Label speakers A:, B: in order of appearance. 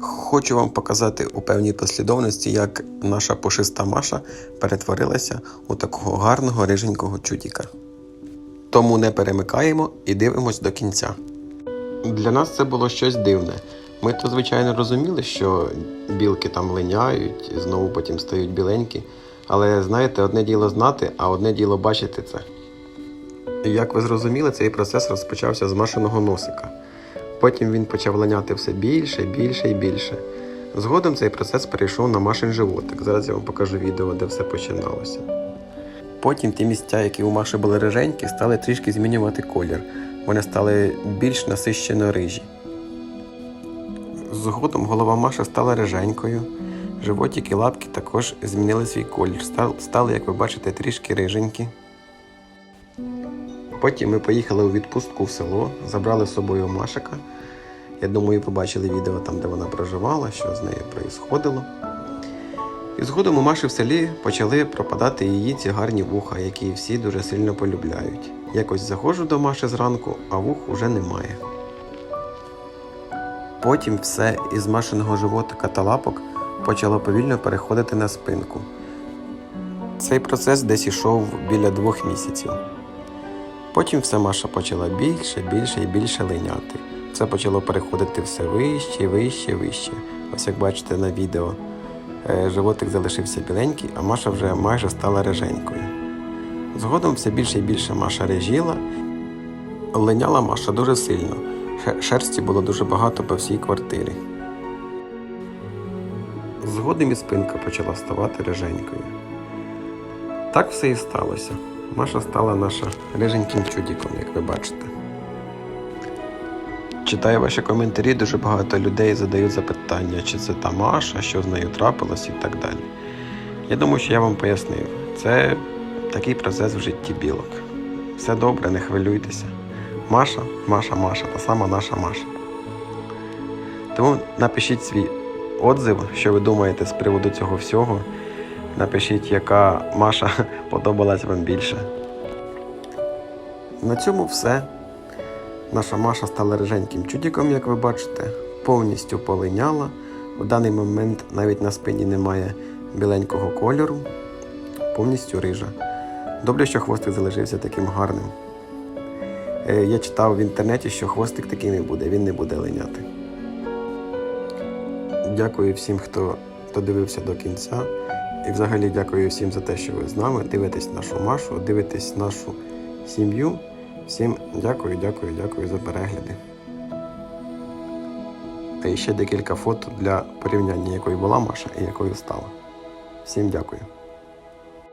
A: Хочу вам показати у певній послідовності, як наша пушиста Маша перетворилася у такого гарного риженького чудіка. Тому не перемикаємо і дивимось до кінця. Для нас це було щось дивне. Ми то, звичайно, розуміли, що білки там линяють, і знову потім стають біленькі. Але знаєте, одне діло знати, а одне діло бачити це. Як ви зрозуміли, цей процес розпочався з машиного носика. Потім він почав линяти все більше, більше і більше. Згодом цей процес перейшов на машин животик. Зараз я вам покажу відео, де все починалося. Потім ті місця, які у Маші були риженькі, стали трішки змінювати колір. Вони стали більш насищено рижі. Згодом голова Маші стала риженькою. Животик і лапки також змінили свій колір. Стали, як ви бачите, трішки риженькі. Потім ми поїхали у відпустку в село, забрали з собою Машика. Я думаю, ви бачили відео там, де вона проживала, що з нею проїсходило. І згодом у Маші в селі почали пропадати її ці гарні вуха, які всі дуже сильно полюбляють. Якось заходжу до Маші зранку, а вух уже немає. Потім все із Машиного животика та лапок почало повільно переходити на спинку. Цей процес десь ішов біля двох місяців. Потім все Маша почала більше, більше і більше линяти. Все почало переходити все вище, вище, вище. Ось як бачите на відео, е, животик залишився біленький, а Маша вже майже стала реженькою. Згодом все більше і більше Маша режіла. Линяла Маша дуже сильно. Шерсті було дуже багато по всій квартирі. Згодом і спинка почала ставати реженькою. Так все і сталося. Маша стала наша риженьким чудіком, як ви бачите. Читаю ваші коментарі, дуже багато людей задають запитання, чи це та Маша, що з нею трапилось і так далі. Я думаю, що я вам пояснив. Це такий процес в житті білок. Все добре, не хвилюйтеся. Маша, Маша, Маша, та сама наша Маша. Тому напишіть свій отзив, що ви думаєте з приводу цього всього. Напишіть, яка Маша подобалась вам більше. На цьому все. Наша Маша стала риженьким чудіком, як ви бачите, повністю полиняла. У даний момент навіть на спині немає біленького кольору, повністю рижа. Добре, що хвостик залишився таким гарним. Е, Я читав в інтернеті, що хвостик такий не буде, він не буде линяти. Дякую всім, хто додивився до кінця. І взагалі дякую всім за те, що ви з нами дивитесь нашу Машу, дивитесь нашу сім'ю. Всім дякую, дякую, дякую за перегляди. Та ще декілька фото для порівняння, якою була Маша і якою стала. Всім дякую.